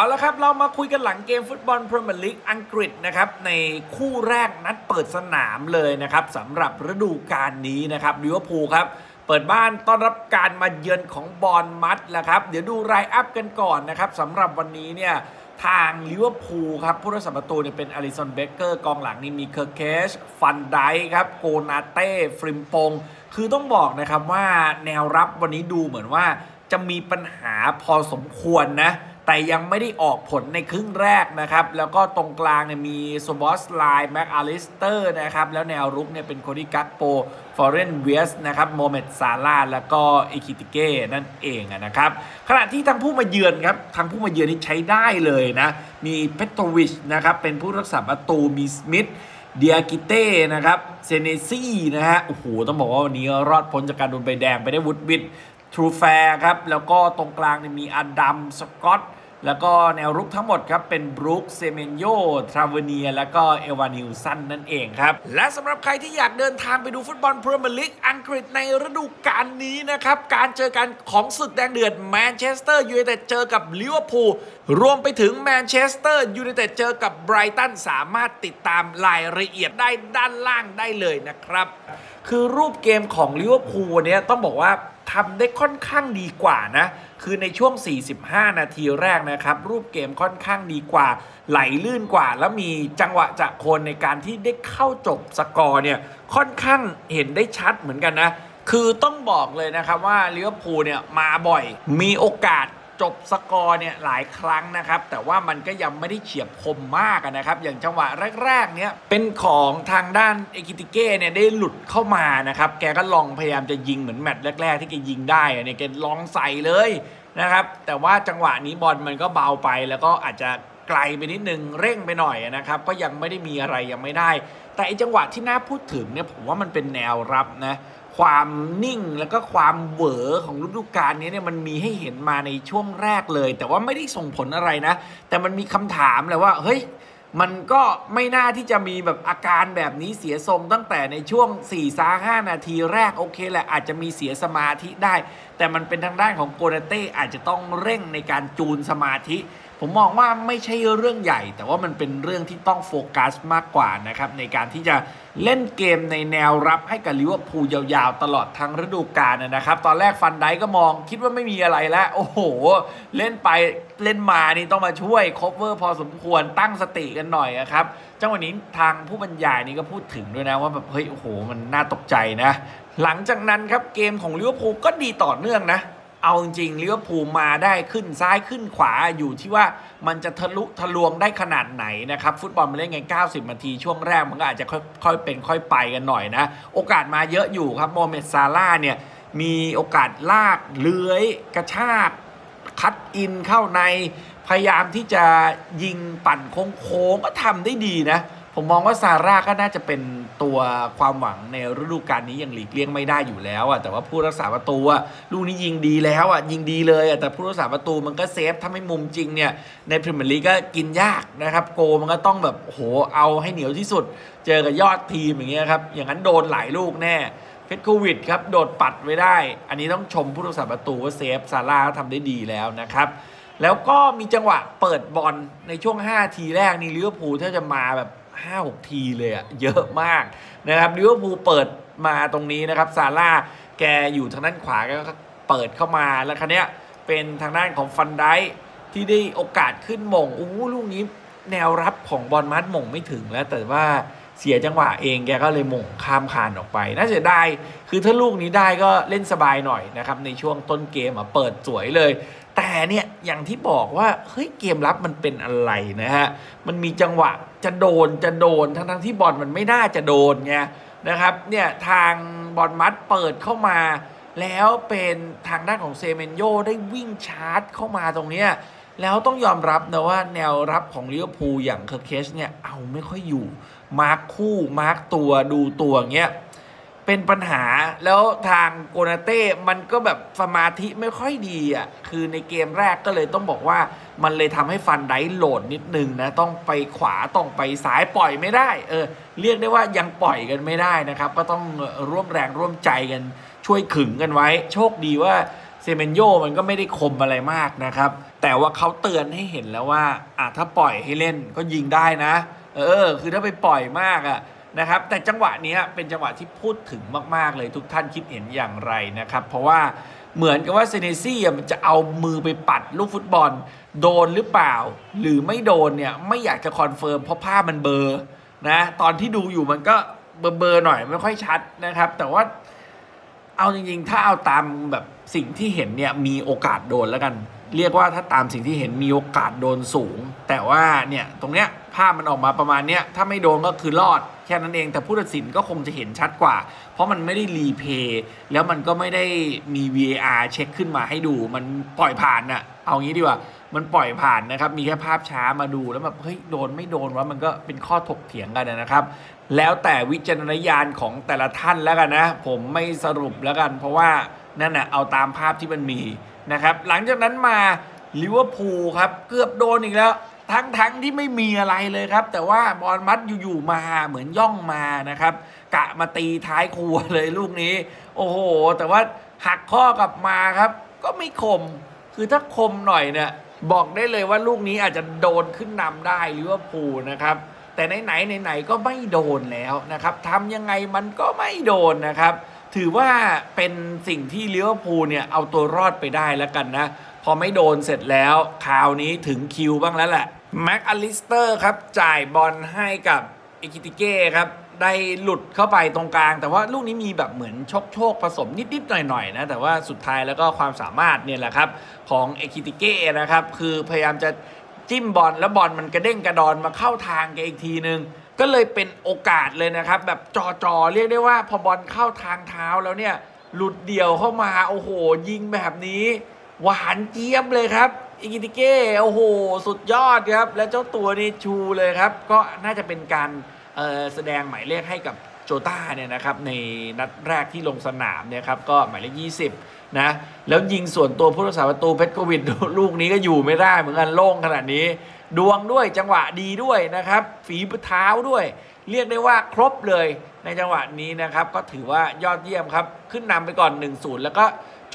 เอาละครับ เรามาคุยกันหลังเกมฟุตบอลพรีเมียร์ลีกอังกฤษนะครับ ในคู่แรกนัดเปิดสนามเลยนะครับสำหรับฤดูกาลนี้นะครับลิเวอร์พูลครับ เปิดบ้านต้อนรับการมาเยือนของบอลมัดแล้วครับ เดี๋ยวดูรายอัพกันก่อนนะครับสำหรับวันนี้เนี่ยทางลิเวอร์พูลครับผู้รักษาประตูเนี่ยเป็นอลิสันเบเกอร์กองหลังนี่มีเคอร์เคชฟันไดครับโกนาเต้ฟริมปง คือต้องบอกนะครับว่าแนวรับวันนี้ดูเหมือนว่าจะมีปัญหาพอสมควรนะ แต่ยังไม่ได้ออกผลในครึ่งแรกนะครับ แล้วก็ตรงกลางเนี่ยมีโซบอสไลน์แม็กอาลิสเตอร์นะครับ แล้วแนวรุกเนี่ยเป็นโคดิกักโปฟอร์เรนเวียสนะครับโมเมดซาลาแล้วก็เอคิติเก้นั่นเองนะครับขณะที่ทางผู้มาเยือนครับทางผู้มาเยือนนี่ใช้ได้เลยนะ มีเปโตวิชนะครับเป็นผู้รักษาประตูมีสมิธเดียกิเต้นะครับเซเนซี่นะฮะโอ้โหต้องบอกว่าวันนี้รอดพ้นจากการโดนใบแดงไปได้วุดวิดทรูแฟร์ครับ แล้วก็ตรงกลางเนี่ยมีอดัมสกอต แล้วก็แนวรุกทั้งหมดครับเป็นบรูคเซเมนโยทราเวเนีย แล้วก็เอวานิวสันนั่นเองครับ และสำหรับใครที่อยากเดินทางไปดูฟุตบอลพรีเมียร์ลีกอังกฤษในฤดูกาลนี้นะครับ การเจอกันของศึกแดงเดือดแมนเชสเตอร์ยูไนเต็ดเจอกับลิเวอร์พูลรวมไปถึงแมนเชสเตอร์ยูไนเต็ดเจอกับไบรตันสามารถติดตามรายละเอียดได้ด้านล่างได้เลยนะครับ คือรูปเกมของลิเวอร์พูลวันนี้ต้องบอกว่าทำได้ค่อนข้างดีกว่านะ คือในช่วง 45 นาทีแรกนะครับ รูปเกมค่อนข้างดีกว่า ไหลลื่นกว่า แล้วมีจังหวะจากคนในการที่ได้เข้าจบสกอร์เนี่ย ค่อนข้างเห็นได้ชัดเหมือนกันนะ คือต้องบอกเลยนะครับว่าลิเวอร์พูลเนี่ยมาบ่อย มีโอกาส จบสกอร์เนี่ยหลายครั้งนะครับ แต่ว่ามันก็ยังไม่ได้เฉียบคมมากนะครับ อย่างจังหวะแรกๆเนี่ยเป็นของทางด้านเอกิติเก้เนี่ยได้หลุดเข้ามานะครับ แกก็ลองพยายามจะยิงเหมือนแมตช์แรก ๆ ที่แกยิงได้เนี่ยแกลองใส่เลยนะครับ แต่ว่าจังหวะนี้บอลมันก็เบาไปแล้วก็อาจจะไกลไปนิดนึงเร่งไปหน่อยนะครับ ก็ยังไม่ได้มีอะไรยังไม่ได้ แต่ไอจังหวะที่น่าพูดถึงเนี่ยผมว่ามันเป็นแนวรับนะ ความนิ่งแล้วก็ความเหวอของฤดูกาลนี้เนี่ยมันมีให้เห็นมาในช่วงแรกเลย แต่ว่าไม่ได้ส่งผลอะไรนะ แต่มันมีคำถามเลยว่า เฮ้ยมันก็ไม่น่าที่จะมีแบบอาการแบบนี้เสียทรงตั้งแต่ในช่วง4ี่ซาห้านาทีแรกโอเคแหละอาจจะมีเสียสมาธิได้ แต่มันเป็นทางด้านของโกนาเต้อาจจะต้องเร่งในการจูนสมาธิ ผมมองว่าไม่ใช่เรื่องใหญ่ แต่ว่ามันเป็นเรื่องที่ต้องโฟกัสมากกว่านะครับในการที่จะเล่นเกมในแนวรับให้กับลิเวอร์พูลยาวๆ ตลอดทั้งฤดูกาลนะครับ ตอนแรกฟันไดก็มองคิดว่าไม่มีอะไรแล้ว โอ้โห เล่นไปเล่นมานี่ต้องมาช่วยคบเวอร์พอสมควรตั้งสติกันหน่อยอะครับจังหวะนี้ทางผู้บรรยายนี่ก็พูดถึงด้วยนะว่าแบบเฮ้ยโอ้โห มันน่าตกใจนะ หลังจากนั้นครับเกมของลิเวอร์พูลก็ดีต่อเนื่องนะ เอาจริงๆลิเวอร์พูลมาได้ขึ้นซ้ายขึ้นขวาอยู่ที่ว่ามันจะทะลุทะลวงได้ขนาดไหนนะครับ ฟุตบอลมันเล่นไง90นาทีช่วงแรกมันก็อาจจะค่อยๆเป็นค่อยไปกันหน่อยนะ โอกาสมาเยอะอยู่ครับโมเมดซาร่าเนี่ยมีโอกาสลากเลื้อยกระชากคัดอินเข้าในพยายามที่จะยิงปั่นโค้งๆก็ทำได้ดีนะ ผมมองว่าซาร่าก็น่าจะเป็นตัวความหวังในฤดูกาลนี้ยังหลีกเลี่ยงไม่ได้อยู่แล้วอะแต่ว่าผู้รักษาประตูอะลูกนี้ยิงดีแล้วอะยิงดีเลยอะแต่ผู้รักษาประตูมันก็เซฟถ้าไม่มุมจริงเนี่ยในพรีเมียร์ลีกก็กินยากนะครับโกมันก็ต้องแบบโหเอาให้เหนียวที่สุด เจอกับยอดทีมอย่างเงี้ยครับอย่างนั้นโดนหลายลูกแน่เพชรโควิดครับโดดปัดไว้ได้ อันนี้ต้องชมผู้รักษาประตูว่าเซฟซาร่าเขาทำได้ดีแล้วนะครับแล้วก็มีจังหวะเปิดบอลในช่วง 5 ทีแรกนี่ลิเวอร์พูลถ้าจะมาแบบ 5-6ทีเลยอะเยอะมากนะครับลิเวอร์พูลเปิดมาตรงนี้นะครับซาร่าแกอยู่ทางด้านขวาก็เปิดเข้ามาแล้วคันนี้ยเป็นทางด้านของฟันไดที่ได้โอกาสขึ้นมงโอ้ลูกนี้แนวรับของบอลมัดมงไม่ถึงแล้ว แต่ว่าเสียจังหวะเองแกก็เลยมงข้ามคานออกไป น่าเสียดายคือถ้าลูกนี้ได้ก็เล่นสบายหน่อยนะครับในช่วงต้นเกมอะเปิดสวยเลย แต่เนี่ยอย่างที่บอกว่าเฮ้ยเกมรับมันเป็นอะไรนะฮะมันมีจังหวะ จะโดนจะโดนทั้งทั้งที่บอลมันไม่น่าจะโดนไงนะครับเนี่ยทางบอลมัดเปิดเข้ามา แล้วเป็นทางด้านของเซเมนโยได้วิ่งชาร์จเข้ามาตรงเนี้ยแล้วต้องยอมรับนะว่าแนวรับของลิเวอร์พูลอย่างเคอร์เคชเนี่ยเอาไม่ค่อยอยู่ มาร์คคู่มาร์คตัวดูตัวเงี้ย เป็นปัญหาแล้วทางโกนาเต้มันก็แบบสมาธิไม่ค่อยดีอะคือในเกมแรกก็เลยต้องบอกว่ามันเลยทำให้ฟันไดโหลดนิดนึงนะ ต้องไปขวาต้องไปซ้ายปล่อยไม่ได้ เออ เรียกได้ว่ายังปล่อยกันไม่ได้นะครับ ก็ต้องร่วมแรงร่วมใจกันช่วยขึงกันไว้ โชคดีว่าเซเมนโยมันก็ไม่ได้คมอะไรมากนะครับ แต่ว่าเขาเตือนให้เห็นแล้วว่าอะถ้าปล่อยให้เล่นก็ยิงได้นะ เออ คือถ้าไปปล่อยมากอะ นะครับ แต่จังหวะนี้เป็นจังหวะที่พูดถึงมาก ๆ เลยทุกท่านคิดเห็นอย่างไรนะครับ เพราะว่าเหมือนกับว่าเซเนซี่มันจะเอามือไปปัดลูกฟุตบอล โดนหรือเปล่า หรือไม่โดนเนี่ยไม่อยากจะคอนเฟิร์มเพราะภาพมันเบลอนะตอนที่ดูอยู่มันก็เบลอๆหน่อยไม่ค่อยชัดนะครับ แต่ว่าเอาจริงๆ ถ้าเอาตามแบบสิ่งที่เห็นเนี่ยมีโอกาสโดนแล้วกัน เรียกว่าถ้าตามสิ่งที่เห็นมีโอกาสโดนสูง แต่ว่าเนี่ยตรงเนี้ยภาพมันออกมาประมาณเนี้ยถ้าไม่โดนก็คือรอดแค่นั้นเอง แต่ผู้ตัดสินก็คงจะเห็นชัดกว่า เพราะมันไม่ได้รีเพย์แล้วมันก็ไม่ได้มี VAR เช็คขึ้นมาให้ดูมันปล่อยผ่านน่ะเอางี้ดีกว่ามันปล่อยผ่านนะครับ มีแค่ภาพช้ามาดูแล้วแบบเฮ้ยโดนไม่โดนวะมันก็เป็นข้อถกเถียงกันนะครับ แล้วแต่วิจารณญาณของแต่ละท่านแล้วกันนะ ผมไม่สรุปแล้วกัน เพราะว่านั่นน่ะเอาตามภาพที่มันมี นะครับ หลังจากนั้นมาลิเวอร์พูลครับเกือบโดนอีกแล้ว ทั้งทั้งที่ไม่มีอะไรเลยครับ แต่ว่าบอลมัดอยู่ๆมาเหมือนย่องมานะครับ กะมาตีท้ายครัวเลยลูกนี้ โอ้โห แต่ว่าหักข้อกลับมาครับ ก็ไม่คม คือถ้าคมหน่อยเนี่ยบอกได้เลยว่าลูกนี้อาจจะโดนขึ้นนำได้ลิเวอร์พูลนะครับแต่ไหนๆไหนๆก็ไม่โดนแล้วนะครับทำยังไงมันก็ไม่โดนนะครับ ถือว่าเป็นสิ่งที่ลิเวอร์พูลเนี่ยเอาตัวรอดไปได้แล้วกันนะ พอไม่โดนเสร็จแล้วคราวนี้ถึงคิวบ้างแล้วแหละแม็กอลิสเตอร์ครับจ่ายบอลให้กับเอกิติเก้ครับได้หลุดเข้าไปตรงกลาง แต่ว่าลูกนี้มีแบบเหมือนโชคโชคผสมนิด ๆ หน่อย ๆ นะ แต่ว่าสุดท้ายแล้วก็ความสามารถเนี่ยแหละครับ ของเอกิติเก้นะครับ คือพยายามจะจิ้มบอลแล้วบอลมันกระเด้งกระดอนมาเข้าทางแกอีกทีนึง ก็เลยเป็นโอกาสเลยนะครับ แบบจอๆเรียกได้ว่าพอบอลเข้าทางเท้าแล้วเนี่ย หลุดเดี่ยวเข้ามาโอ้โห ยิงแบบนี้ หวานเจี๊ยบเลยครับอิกิติเก้โอ้โห สุดยอดครับ และเจ้าตัวนี่ชูเลยครับ ก็น่าจะเป็นการแสดงหมายเลขให้กับโจต้าเนี่ยนะครับในนัดแรกที่ลงสนามเนี่ยครับก็หมายเลข20 นะ แล้วยิงส่วนตัวผู้รักษาประตูเพชรโควิดลูกนี้ก็อยู่ไม่ได้เหมือนกันโล่งขนาดนี้ ดวงด้วยจังหวะดีด้วยนะครับ ฝีเท้าด้วย เรียกได้ว่าครบเลยในจังหวะนี้นะครับ ก็ถือว่ายอดเยี่ยมครับ ขึ้นนำไปก่อน 1-0 แล้วก็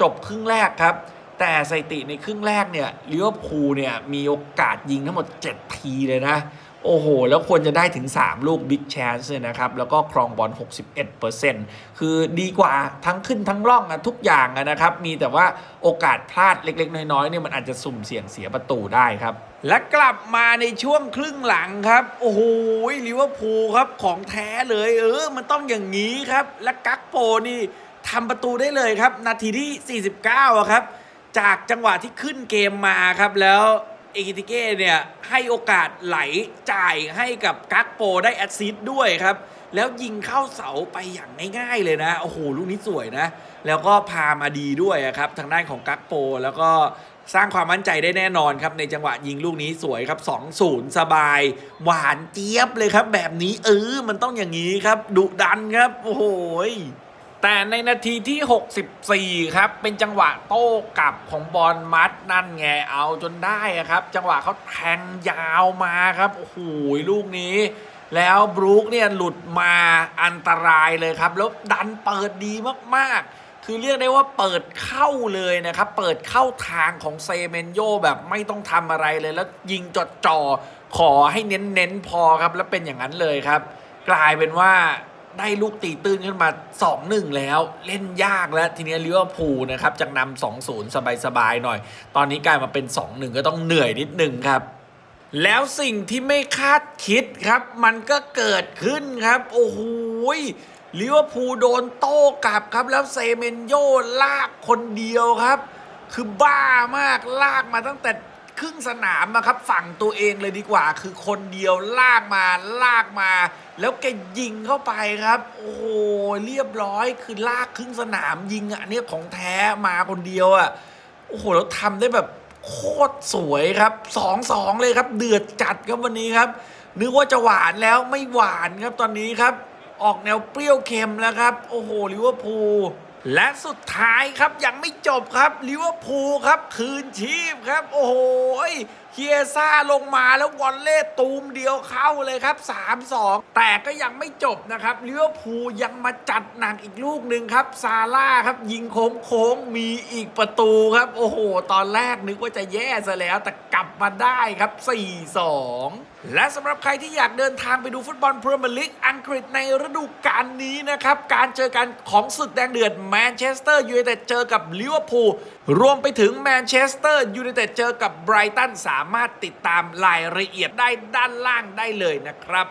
จบครึ่งแรกครับ แต่สถิติในครึ่งแรกเนี่ยลิเวอร์พูลเนี่ยมีโอกาสยิงทั้งหมด 7 ทีเลยนะ โอ้โห แล้วควรจะได้ถึง 3 ลูกบิ๊กแชนส์เลยนะครับ แล้วก็ครองบอล 61%คือดีกว่าทั้งขึ้นทั้งล่องอะทุกอย่างนะครับ มีแต่ว่าโอกาสพลาดเล็ก ๆ น้อยๆเนี่ยมันอาจจะสุ่มเสี่ยงเสียประตูได้ครับ และกลับมาในช่วงครึ่งหลังครับ โอ้โหลิเวอร์พูลครับของแท้เลยเออ มันต้องอย่างนี้ครับ และกักโปนี่ทำประตูได้เลยครับ นาทีที่ 49อะครับ จากจังหวะที่ขึ้นเกมมาครับแล้ว เอกิติเก้เนี่ยให้โอกาสไหลจ่ายให้กับกักโปได้แอดซิสต์ด้วยครับ แล้วยิงเข้าเสาไปอย่างง่ายๆเลยนะ โอ้โห ลูกนี้สวยนะ แล้วก็พามาดีด้วยครับ ทางด้านของกักโป แล้วก็สร้างความมั่นใจได้แน่นอนครับ ในจังหวะยิงลูกนี้สวยครับ 2-0 สบาย หวานเจี๊ยบเลยครับ แบบนี้เออมันต้องอย่างนี้ครับดุดันครับ โอ้โห แต่ในนาทีที่ 64 ครับ เป็นจังหวะโต้กลับของบอลมัดนั่นไงเอาจนได้ครับ จังหวะเขาแทงยาวมาครับโอ้โหลูกนี้ แล้วบรูคเนี่ยหลุดมาอันตรายเลยครับ แล้วดันเปิดดีมากๆ คือเรียกได้ว่าเปิดเข้าเลยนะครับ เปิดเข้าทางของเซเมนโยแบบไม่ต้องทำอะไรเลย แล้วยิงจดจ่อขอให้เน้นๆพอครับ แล้วเป็นอย่างนั้นเลยครับ กลายเป็นว่า ได้ลูกตีตื้นขึ้นมา 2-1 แล้วเล่นยากแล้ว ทีนี้ลิเวอร์พูลนะครับจากนำ2-0 สบายๆหน่อย ตอนนี้กลายมาเป็น 2-1 ก็ต้องเหนื่อยนิดนึงครับแล้วสิ่งที่ไม่คาดคิดครับ มันก็เกิดขึ้นครับ โอ้โหลิเวอร์พูลโดนโต้กลับครับ แล้วเซเมนโยลากคนเดียวครับ คือบ้ามากลากมาตั้งแต่ ครึ่งสนามอะครับ ฝั่งตัวเองเลยดีกว่า คือคนเดียวลากมาลากมา แล้วแกยิงเข้าไปครับ โอ้โหเรียบร้อยคือลากครึ่งสนามยิงอะเนี่ยของแท้มาคนเดียวอะโอ้โหแล้วทำได้แบบโคตรสวยครับสองสองเลยครับ เดือดจัดครับวันนี้ครับ นึกว่าจะหวานแล้วไม่หวานครับตอนนี้ครับ ออกแนวเปรี้ยวเค็มแล้วครับ โอ้โหลิเวอร์พูล และสุดท้ายครับยังไม่จบครับลิเวอร์พูลครับคืนชีพครับ โอ้โห เคียซ่าลงมาแล้ววอลเล่ตูมเดียวเข้าเลยครับ 3-2 แต่ก็ยังไม่จบนะครับลิเวอร์พูลยังมาจัดหนักอีกลูกหนึ่งครับซาร่าครับยิงโค้งโค้งมีอีกประตูครับ โอ้โห ตอนแรกนึกว่าจะแย่ซะแล้วแต่กลับมาได้ครับ 4-2และสำหรับใครที่อยากเดินทางไปดูฟุตบอลพรีเมียร์ลีกอังกฤษในฤดูกาลนี้นะครับ การเจอกันของศึกแดงเดือดแมนเชสเตอร์ยูไนเต็ดเจอกับลิเวอร์พูลรวมไปถึงแมนเชสเตอร์ยูไนเต็ดเจอกับไบรตันสามารถติดตามรายละเอียดได้ด้านล่างได้เลยนะครับ